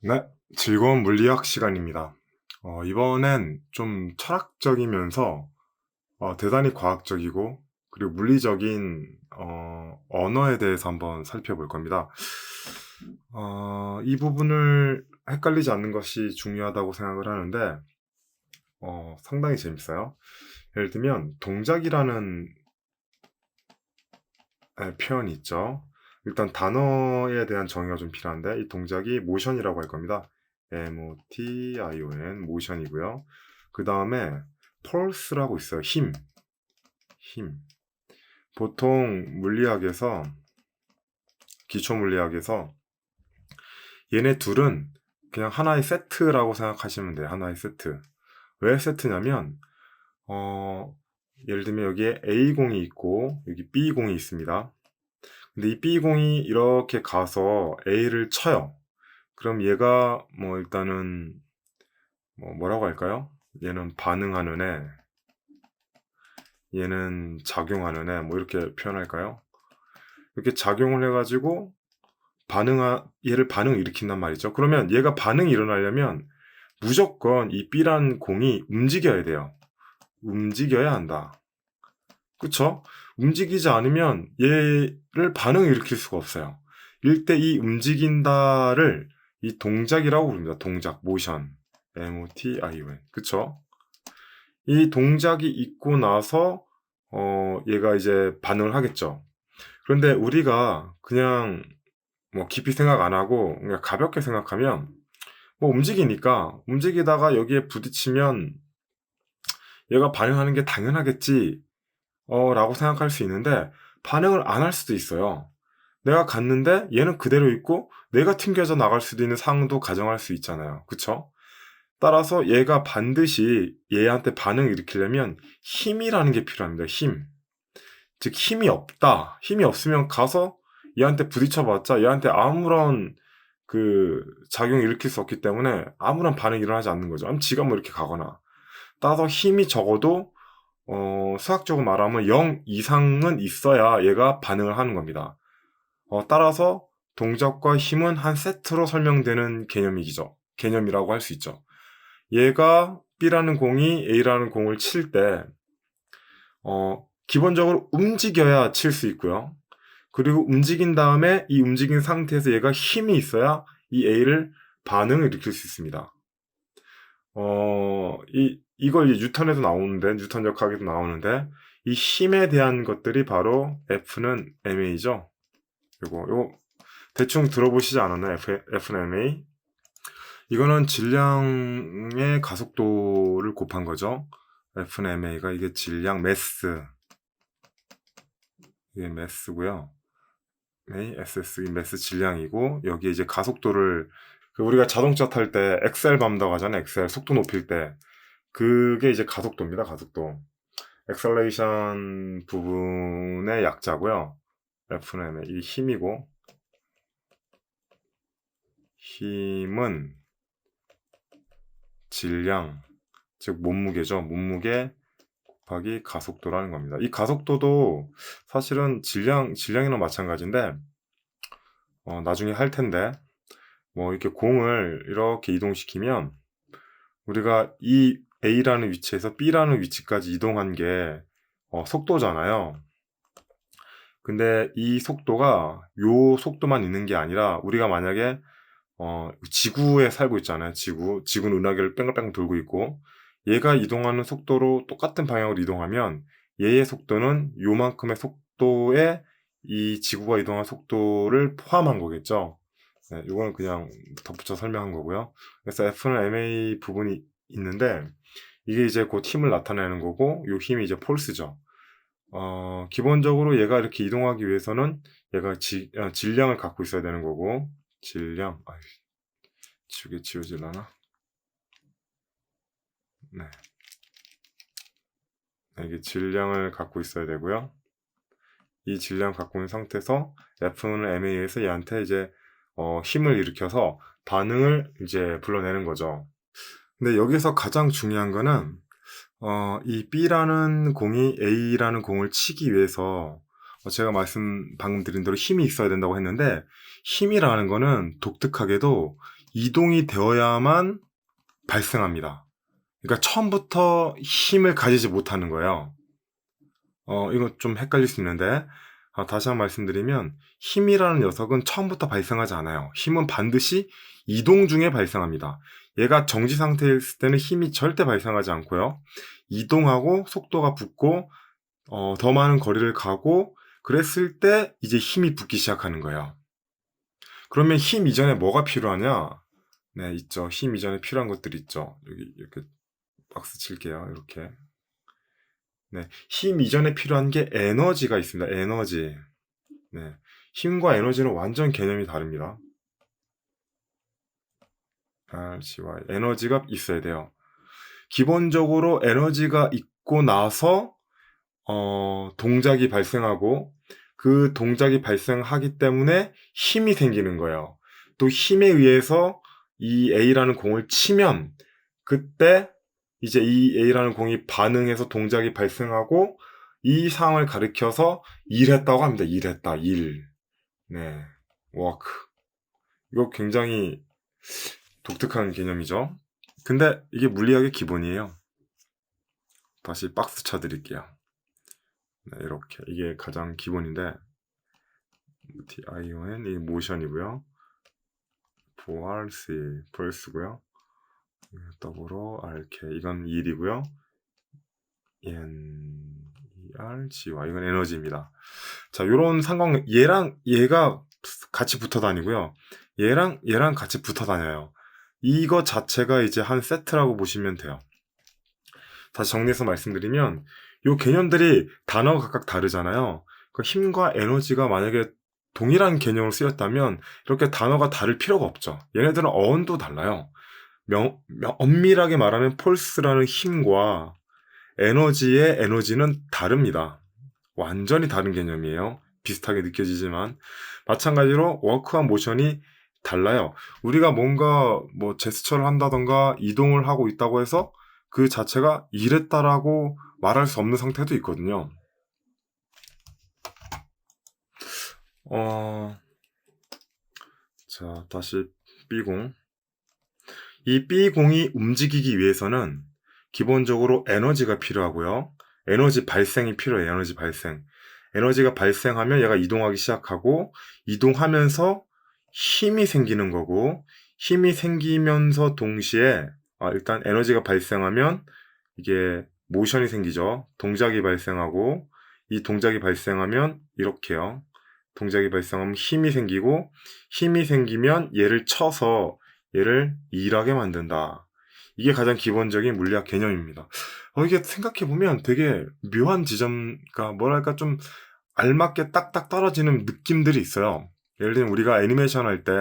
네, 즐거운 물리학 시간입니다. 어, 이번엔 좀 철학적이면서 어, 대단히 과학적이고 그리고 물리적인 어, 언어에 대해서 한번 살펴볼 겁니다. 어, 이 부분을 헷갈리지 않는 것이 중요하다고 생각을 하는데 어, 상당히 재밌어요. 예를 들면 동작이라는 네, 표현이 있죠. 일단 단어에 대한 정의가 좀 필요한데 이 동작이 모션이라고 할 겁니다. M-O-T-I-O-N 모션이고요. 그 다음에 펄스라고 있어요. 힘. 힘. 보통 물리학에서 기초 물리학에서 얘네 둘은 그냥 하나의 세트라고 생각하시면 돼요. 하나의 세트. 왜 세트냐면 어 예를 들면 여기에 A공이 있고 여기 B공이 있습니다. 근데 이 B공이 이렇게 가서 A를 쳐요. 그럼 얘가 뭐 일단은 뭐 뭐라고 할까요? 얘는 반응하는 애, 얘는 작용하는 애, 뭐 이렇게 표현할까요? 이렇게 작용을 해가지고 반응하 얘를 반응을 일으킨단 말이죠. 그러면 얘가 반응이 일어나려면 무조건 이 B란 공이 움직여야 돼요. 움직여야 한다. 그쵸? 움직이지 않으면 얘를 반응을 일으킬 수가 없어요. 일때 이 움직인다를 이 동작이라고 부릅니다. 동작, 모션. M-O-T-I-O-N. 그쵸? 이 동작이 있고 나서, 어, 얘가 이제 반응을 하겠죠. 그런데 우리가 그냥 뭐 깊이 생각 안 하고 그냥 가볍게 생각하면 뭐 움직이니까 움직이다가 여기에 부딪히면 얘가 반응하는 게 당연하겠지 어, 라고 생각할 수 있는데 반응을 안 할 수도 있어요. 내가 갔는데 얘는 그대로 있고 내가 튕겨져 나갈 수도 있는 상황도 가정할 수 있잖아요. 그쵸? 따라서 얘가 반드시 얘한테 반응을 일으키려면 힘이라는 게 필요합니다. 힘. 즉 힘이 없다. 힘이 없으면 가서 얘한테 부딪혀봤자 얘한테 아무런 그 작용을 일으킬 수 없기 때문에 아무런 반응이 일어나지 않는 거죠. 지가 뭐 이렇게 가거나. 따라서 힘이 적어도 어, 수학적으로 말하면 0 이상은 있어야 얘가 반응을 하는 겁니다. 어, 따라서 동작과 힘은 한 세트로 설명되는 개념이죠. 개념이라고 할 수 있죠. 얘가 B라는 공이 A라는 공을 칠 때, 어, 기본적으로 움직여야 칠 수 있고요. 그리고 움직인 다음에 이 움직인 상태에서 얘가 힘이 있어야 이 A를 반응을 일으킬 수 있습니다. 어, 이, 이걸 뉴턴에도 나오는데, 뉴턴 역학에도 나오는데, 이 힘에 대한 것들이 바로 F는 MA죠. 요거, 요거, 대충 들어보시지 않았나요? F, F는 MA? 이거는 질량의 가속도를 곱한 거죠. F는 MA가 이게 질량 매스. 이게 매스고요. 네, SS 이 매스 질량이고 여기에 이제 가속도를 그 우리가 자동차 탈 때 엑셀 밟는다고 하잖아요. 엑셀 속도 높일 때 그게 이제 가속도입니다. 가속도. 엑셀레이션 부분의 약자고요. F는 이 힘이고 힘은 질량 즉 몸무게죠. 몸무게 곱하기 가속도라는 겁니다. 이 가속도도 사실은 질량 질량이랑 마찬가지인데 어, 나중에 할 텐데 뭐 이렇게 공을 이렇게 이동시키면 우리가 이 A라는 위치에서 B라는 위치까지 이동한 게 어, 속도잖아요. 근데 이 속도가 요 속도만 있는 게 아니라 우리가 만약에 어, 지구에 살고 있잖아요. 지구. 지구는 은하계를 뺑글뺑글 돌고 있고 얘가 이동하는 속도로 똑같은 방향으로 이동하면 얘의 속도는 요만큼의 속도에 이 지구가 이동한 속도를 포함한 거겠죠. 네, 이거는 그냥 덧붙여 설명한 거고요. 그래서 F는 MA 부분이 있는데 이게 이제 곧 힘을 나타내는 거고 이 힘이 이제 폴스죠. 어, 기본적으로 얘가 이렇게 이동하기 위해서는 얘가 지, 어, 질량을 갖고 있어야 되는 거고 질량 아 지우개 지워질라나? 네. 네. 이게 질량을 갖고 있어야 되고요. 이 질량 갖고 있는 상태에서 F는 MA에서 얘한테 이제 어, 힘을 일으켜서 반응을 이제 불러내는 거죠. 근데 여기서 가장 중요한 거는 어, 이 B라는 공이 A라는 공을 치기 위해서 어, 제가 말씀 방금 드린 대로 힘이 있어야 된다고 했는데 힘이라는 거는 독특하게도 이동이 되어야만 발생합니다. 그러니까 처음부터 힘을 가지지 못하는 거예요. 어, 이거 좀 헷갈릴 수 있는데, 아, 다시 한 번 말씀드리면, 힘이라는 녀석은 처음부터 발생하지 않아요. 힘은 반드시 이동 중에 발생합니다. 얘가 정지 상태에 있을 때는 힘이 절대 발생하지 않고요. 이동하고 속도가 붙고, 어, 더 많은 거리를 가고, 그랬을 때 이제 힘이 붙기 시작하는 거예요. 그러면 힘 이전에 뭐가 필요하냐? 네, 있죠. 힘 이전에 필요한 것들이 있죠. 여기 이렇게 박스 칠게요. 이렇게. 네, 힘 이전에 필요한 게 에너지가 있습니다. 에너지. 네, 힘과 에너지는 완전 개념이 다릅니다. RGY. 에너지가 있어야 돼요. 기본적으로 에너지가 있고 나서 어, 동작이 발생하고 그 동작이 발생하기 때문에 힘이 생기는 거예요. 또 힘에 의해서 이 A라는 공을 치면 그때 이제 이 A라는 공이 반응해서 동작이 발생하고 이 상황을 가리켜서 일했다고 합니다. 일했다. 일. 네. 워크. 이거 굉장히 독특한 개념이죠. 근데 이게 물리학의 기본이에요. 다시 박스 쳐드릴게요. 네, 이렇게. 이게 가장 기본인데, TION, 이 모션이고요. VRC, 벌스고요. 더불어 RK, 이건 1이고요. N, ER, GY, 이건 에너지입니다. 자, 요런 상관, 얘랑 얘가 같이 붙어 다니고요. 얘랑 얘랑 같이 붙어 다녀요. 이거 자체가 이제 한 세트라고 보시면 돼요. 다시 정리해서 말씀드리면 요 개념들이 단어가 각각 다르잖아요. 그 힘과 에너지가 만약에 동일한 개념으로 쓰였다면 이렇게 단어가 다를 필요가 없죠. 얘네들은 어원도 달라요. 명, 명, 엄밀하게 말하면 폴스라는 힘과 에너지의 에너지는 다릅니다. 완전히 다른 개념이에요. 비슷하게 느껴지지만 마찬가지로 워크와 모션이 달라요. 우리가 뭔가 뭐 제스처를 한다던가 이동을 하고 있다고 해서 그 자체가 이랬다라고 말할 수 없는 상태도 있거든요. 어, 자, 다시 B공. 이 B공이 움직이기 위해서는 기본적으로 에너지가 필요하고요. 에너지 발생이 필요해요. 에너지 발생. 에너지가 발생하면 얘가 이동하기 시작하고 이동하면서 힘이 생기는 거고 힘이 생기면서 동시에 아, 일단 에너지가 발생하면 이게 모션이 생기죠. 동작이 발생하고 이 동작이 발생하면 이렇게요. 동작이 발생하면 힘이 생기고 힘이 생기면 얘를 쳐서 얘를 일하게 만든다. 이게 가장 기본적인 물리학 개념입니다. 어, 이게 생각해보면 되게 묘한 지점, 그 뭐랄까 좀 알맞게 딱딱 떨어지는 느낌들이 있어요. 예를 들면 우리가 애니메이션 할 때,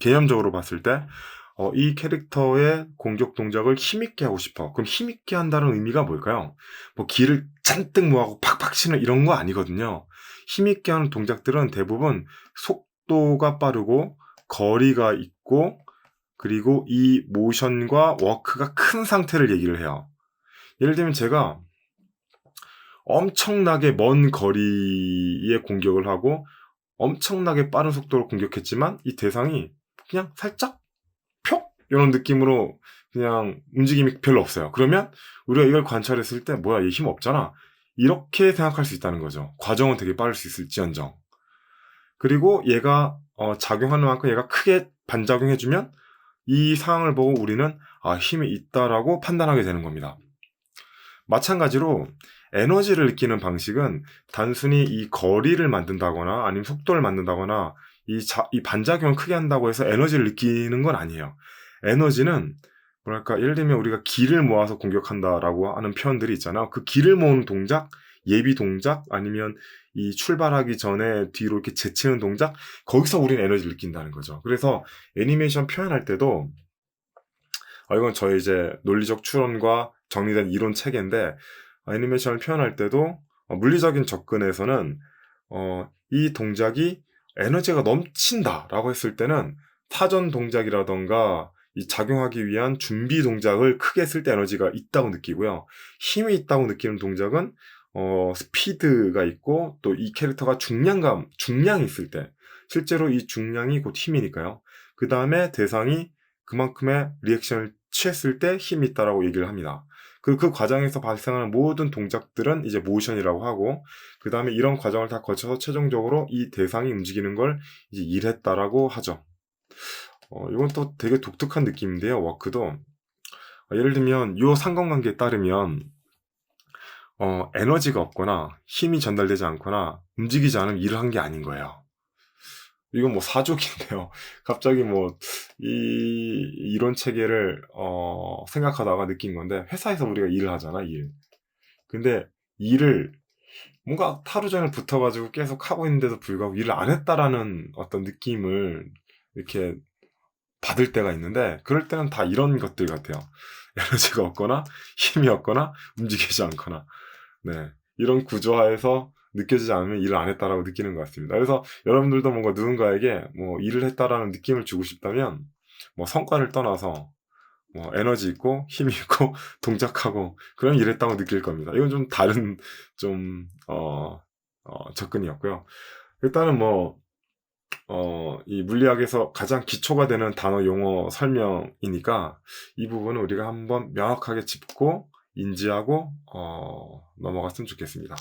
개념적으로 봤을 때, 어, 이 캐릭터의 공격 동작을 힘있게 하고 싶어. 그럼 힘있게 한다는 의미가 뭘까요? 뭐 기를 잔뜩 모아고 팍팍 치는 이런 거 아니거든요. 힘있게 하는 동작들은 대부분 속도가 빠르고 거리가 있고 그리고 이 모션과 워크가 큰 상태를 얘기를 해요. 예를 들면 제가 엄청나게 먼 거리의 공격을 하고 엄청나게 빠른 속도로 공격했지만 이 대상이 그냥 살짝 표 이런 느낌으로 그냥 움직임이 별로 없어요. 그러면 우리가 이걸 관찰했을 때 뭐야 얘 힘 없잖아. 이렇게 생각할 수 있다는 거죠. 과정은 되게 빠를 수 있을지언정. 그리고 얘가 어, 작용하는 만큼 얘가 크게 반작용해주면 이 상황을 보고 우리는 아 힘이 있다라고 판단하게 되는 겁니다. 마찬가지로 에너지를 느끼는 방식은 단순히 이 거리를 만든다거나 아니면 속도를 만든다거나 이, 자, 이 반작용을 크게 한다고 해서 에너지를 느끼는 건 아니에요. 에너지는 뭐랄까 예를 들면 우리가 기를 모아서 공격한다라고 하는 표현들이 있잖아요. 그 기를 모으는 동작, 예비 동작 아니면 이 출발하기 전에 뒤로 이렇게 제치는 동작 거기서 우리는 에너지를 느낀다는 거죠. 그래서 애니메이션 표현할 때도 어, 이건 저희 이제 논리적 추론과 정리된 이론 체계인데 애니메이션을 표현할 때도 어, 물리적인 접근에서는 어, 이 동작이 에너지가 넘친다라고 했을 때는 사전 동작이라던가 이 작용하기 위한 준비 동작을 크게 쓸 때 에너지가 있다고 느끼고요. 힘이 있다고 느끼는 동작은 어, 스피드가 있고 또 이 캐릭터가 중량감, 중량이 있을 때 실제로 이 중량이 곧 힘이니까요. 그 다음에 대상이 그만큼의 리액션을 취했을 때 힘이 있다라고 얘기를 합니다. 그, 그 과정에서 발생하는 모든 동작들은 이제 모션이라고 하고, 그 다음에 이런 과정을 다 거쳐서 최종적으로 이 대상이 움직이는 걸 이제 일했다라고 하죠. 어, 이건 또 되게 독특한 느낌인데요, 워크도. 어, 예를 들면, 요 상관관계에 따르면, 어, 에너지가 없거나 힘이 전달되지 않거나 움직이지 않으면 일을 한 게 아닌 거예요. 이건 뭐 사족인데요. 갑자기 뭐, 이, 이론 체계를, 어, 생각하다가 느낀 건데, 회사에서 우리가 일을 하잖아, 일. 근데 일을 뭔가 하루 종일 붙어가지고 계속 하고 있는데도 불구하고 일을 안 했다라는 어떤 느낌을 이렇게 받을 때가 있는데, 그럴 때는 다 이런 것들 같아요. 에너지가 없거나, 힘이 없거나, 움직이지 않거나. 네. 이런 구조화에서 느껴지지 않으면 일을 안 했다라고 느끼는 것 같습니다. 그래서 여러분들도 뭔가 누군가에게 뭐 일을 했다라는 느낌을 주고 싶다면 뭐 성과를 떠나서 뭐 에너지 있고 힘이 있고 동작하고 그런 일 했다고 느낄 겁니다. 이건 좀 다른 좀 어, 어, 접근이었고요. 일단은 뭐 어, 이 물리학에서 가장 기초가 되는 단어 용어 설명이니까 이 부분은 우리가 한번 명확하게 짚고 인지하고 어, 넘어갔으면 좋겠습니다.